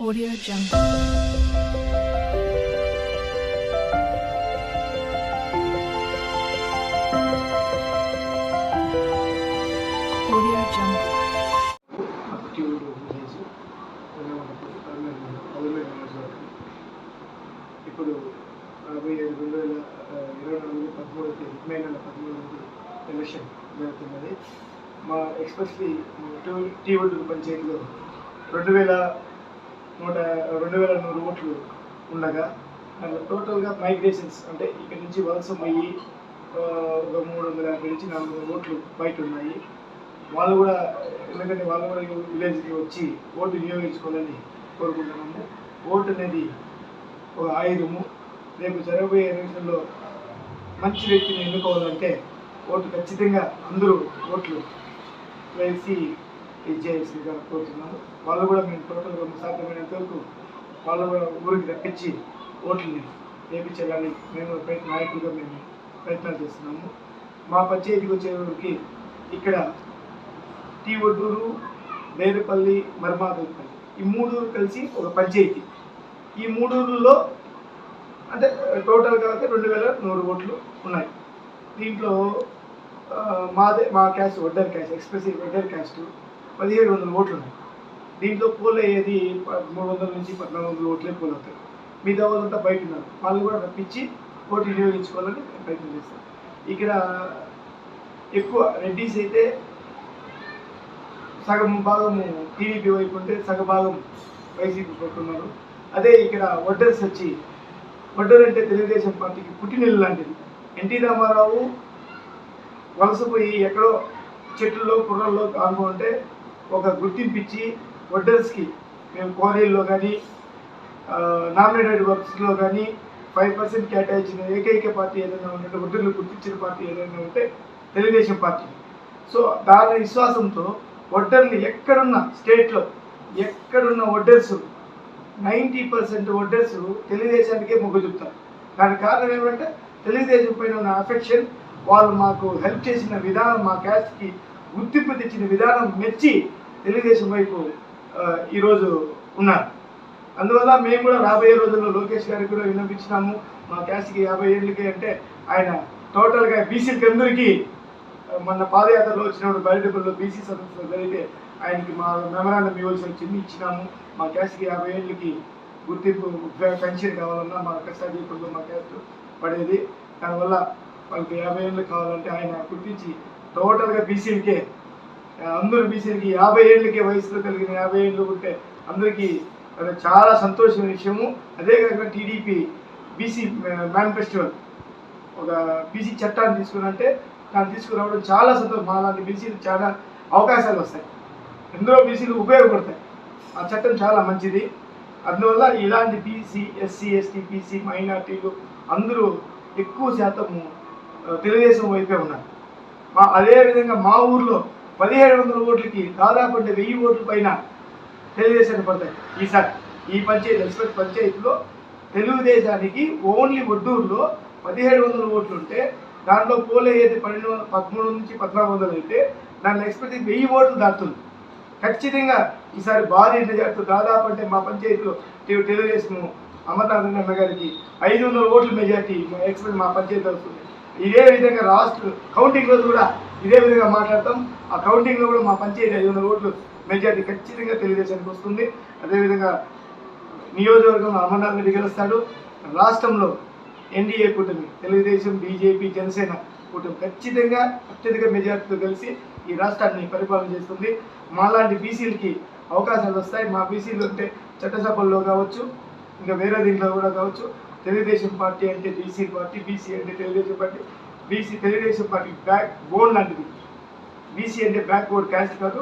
Audio Jungle. చేసి ఇప్పుడు యాభై రెండు వేల ఇరవై నాలుగు పదమూడు తేదీ మే నెల పదమూడు ఎలక్షన్ జరుగుతున్నది మా ఎక్స్పెషలీ టీవుడ్ పంచాయతీలో రెండు వేల నూట రెండు వేల నూరు ఓట్లు ఉండగా దాంట్లో టోటల్గా మైగ్రేషన్స్ అంటే ఇక్కడి నుంచి వలస పోయి ఒక మూడు వందల యాభై నుంచి నాలుగు వందల ఓట్లు బయట ఉన్నాయి వాళ్ళు కూడా ఎందుకంటే వాళ్ళు కూడా విలేజ్కి వచ్చి ఓటు వినియోగించుకోవాలని కోరుకుంటున్నాము. ఓటు అనేది ఒక ఆయుధము. రేపు జరగబోయే ఎలక్షన్లో మంచి వ్యక్తిని ఎన్నుకోవాలంటే ఓటు ఖచ్చితంగా అందరూ ఓట్లు వేసి ఇచ్చేసిగా కోరుతున్నాను వాళ్ళు కూడా మేము టోటల్గా సాధ్యమైనంత వరకు వాళ్ళు కూడా ఊరికి రప్పించి ఓట్లని వేపించాలని మేము ప్రయత్న నాయకులుగా మేము ప్రయత్నాలు చేస్తున్నాము. మా పంచాయతీకి వచ్చేవారికి ఇక్కడ టీ ఒడ్డూరు బేరుపల్లి మర్మాదూరుపల్లి ఈ మూడు కలిసి ఒక పంచాయతీ. ఈ మూడూరులో అంటే టోటల్గా అయితే రెండు వేల నూరు ఓట్లు ఉన్నాయి. దీంట్లో మాదే మా caste Vaddar caste expressive Oddar caste పదిహేడు వందల ఓట్లు ఉన్నాయి. దీంట్లో పోల్ అయ్యేది మూడు వందల నుంచి పద్నాలుగు వందల ఓట్లే పోల్ అవుతాయి మిగతా వాళ్ళంతా బయట ఉన్నారు వాళ్ళు కూడా రప్పించి ఓటు వినియోగించుకోవాలని ప్రయత్నం చేస్తారు. ఇక్కడ ఎక్కువ రెడ్డీస్ అయితే సగం భాగము టీడీపీ వైపు ఉంటే సగ భాగం వైసీపీ పెట్టున్నారు అదే ఇక్కడ వడ్డర్స్ వచ్చి వడ్డర్ అంటే తెలుగుదేశం పార్టీకి పుట్టినిల్లు లాంటిది. ఎన్టీ రామారావు వలసపోయి ఎక్కడో చెట్లలో కుర్రల్లో కానుకుంటే ఒక గుర్తింపిచ్చి వడ్డర్స్కి మేము క్వారీల్లో కానీ నామినేటెడ్ వర్క్స్లో కానీ ఫైవ్ పర్సెంట్ కేటాయించిన ఏకైక పార్టీ ఏదైనా ఉంటే వడ్డర్లు గుర్తించిన పార్టీ ఏదైనా ఉంటే తెలుగుదేశం పార్టీ. సో దాని విశ్వాసంతో వడ్డర్లు ఎక్కడున్న స్టేట్లో ఎక్కడున్న వడ్డర్స్ నైంటీ పర్సెంట్ వడ్డర్స్ తెలుగుదేశానికే మొగ్గు చూపుతారు. దానికి కారణం ఏమంటే తెలుగుదేశం పైన ఉన్న అఫెక్షన్ వాళ్ళు మాకు హెల్ప్ చేసిన విధానం మా క్యాస్ట్కి గుర్తింపు తెచ్చిన విధానం మెచ్చి తెలుగుదేశం వైపు ఈరోజు ఉన్నారు. అందువల్ల మేము కూడా రాబోయే రోజుల్లో లోకేష్ గారికి కూడా విన్నపించినాము మా క్యాస్ట్కి యాభై ఏళ్ళకి అంటే ఆయన టోటల్గా బీసీలకి అందరికీ మొన్న పాదయాత్రలో వచ్చినప్పుడు బయటపల్లిలో బీసీ సదస్సులో జరిగితే ఆయనకి మా మెమరాండం ఇవ్వాల్సి వచ్చింది ఇచ్చినాము. మా క్యాస్ట్కి యాభై ఏళ్ళకి గుర్తింపు పెన్షన్ కావాలన్నా మా కష్టాజీపుల్లో మా క్యాస్ట్ పడేది. దానివల్ల వాళ్ళకి యాభై ఏళ్ళు కావాలంటే ఆయన గుర్తించి టోటల్గా బీసీలకే అందరూ బీసీలకి యాభై ఏళ్ళకే వయసులో కలిగిన యాభై ఏళ్ళు ఉంటే అందరికీ అది చాలా సంతోషమైన విషయము. అదే కాకుండా టీడీపీ బీసీ మేనిఫెస్టివల్ ఒక బీసీ చట్టాన్ని తీసుకున్నంటే దాన్ని తీసుకురావడం చాలా సంతోషం. అలాంటి బీసీలు చాలా అవకాశాలు వస్తాయి. ఎందరో బీసీలు ఉపయోగపడతాయి. ఆ చట్టం చాలా మంచిది. అందువల్ల ఇలాంటి బీసీ ఎస్సీ ఎస్టీ బీసీ మైనార్టీలు అందరూ ఎక్కువ శాతము తెలుగుదేశం వైపే ఉన్నారు. మా అదేవిధంగా మా ఊర్లో పదిహేడు వందల ఓట్లకి దాదాపు అంటే వెయ్యి ఓట్ల పైన తెలుగుదేశానికి పడతాయి. ఈసారి ఈ పంచాయతీ ఎక్స్ప్రెస్ పంచాయతీలో తెలుగుదేశానికి ఓన్లీ ఒడ్డూరులో పదిహేడు వందల ఓట్లు ఉంటే దాంట్లో పోలే అయితే పన్నెండు వందల పదమూడు నుంచి పద్నాలుగు వందలు అయితే దాని ఎక్స్పెక్ట్ వెయ్యి ఓట్లు దాటుతుంది. ఖచ్చితంగా ఈసారి భారీ మెజార్టీ దాదాపు అంటే మా పంచాయతీలో తెలుగుదేశం అమర్నాథ్ అన్న గారికి ఐదు వందల ఓట్ల మెజార్టీ ఎక్స్ప్రెస్ మా పంచాయతీ వస్తుంది ఇదే విధంగా రాష్ట్ర కౌంటింగ్ రోజు కూడా ఇదే విధంగా మాట్లాడతాం. ఆ కౌంటింగ్లో కూడా మా పంచాయతీ ఐదు వందల ఓట్లు మెజార్టీ ఖచ్చితంగా తెలుగుదేశానికి వస్తుంది. అదేవిధంగా నియోజకవర్గంలో అమర్నాథ్ రెడ్డి గెలుస్తాడు. రాష్ట్రంలో ఎన్డీఏ కూటమి తెలుగుదేశం బీజేపీ జనసేన కూటమి ఖచ్చితంగా అత్యధిక మెజార్టీతో కలిసి ఈ రాష్ట్రాన్ని పరిపాలన చేస్తుంది. మాలాంటి బీసీలకి అవకాశాలు వస్తాయి. మా బీసీలు అంటే చట్టసభల్లో కావచ్చు ఇంకా వేరే దీంట్లో కూడా కావచ్చు. తెలుగుదేశం పార్టీ అంటే బీసీ పార్టీ బీసీ అంటే Telugu Desam party. BC Telugu Desam party backbone లాంటిది. బీసీ అంటే బ్యాక్ బోర్డ్ క్యాస్ట్ కాదు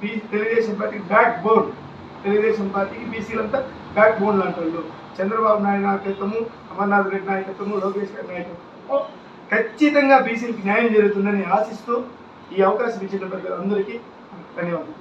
BC Telugu Desam party backbone. Telugu Desam పార్టీకి బీసీలంతా బ్యాక్ బోన్ లాంటి వాళ్ళు చంద్రబాబు నాయుడు నాయకత్వము అమర్నాథ్ రెడ్డి నాయకత్వము లోకేష్ గారి నాయకత్వం ఖచ్చితంగా బీసీలకి న్యాయం జరుగుతుందని ఆశిస్తూ ఈ అవకాశం ఇచ్చిన ప్రజలందరికీ ధన్యవాదాలు.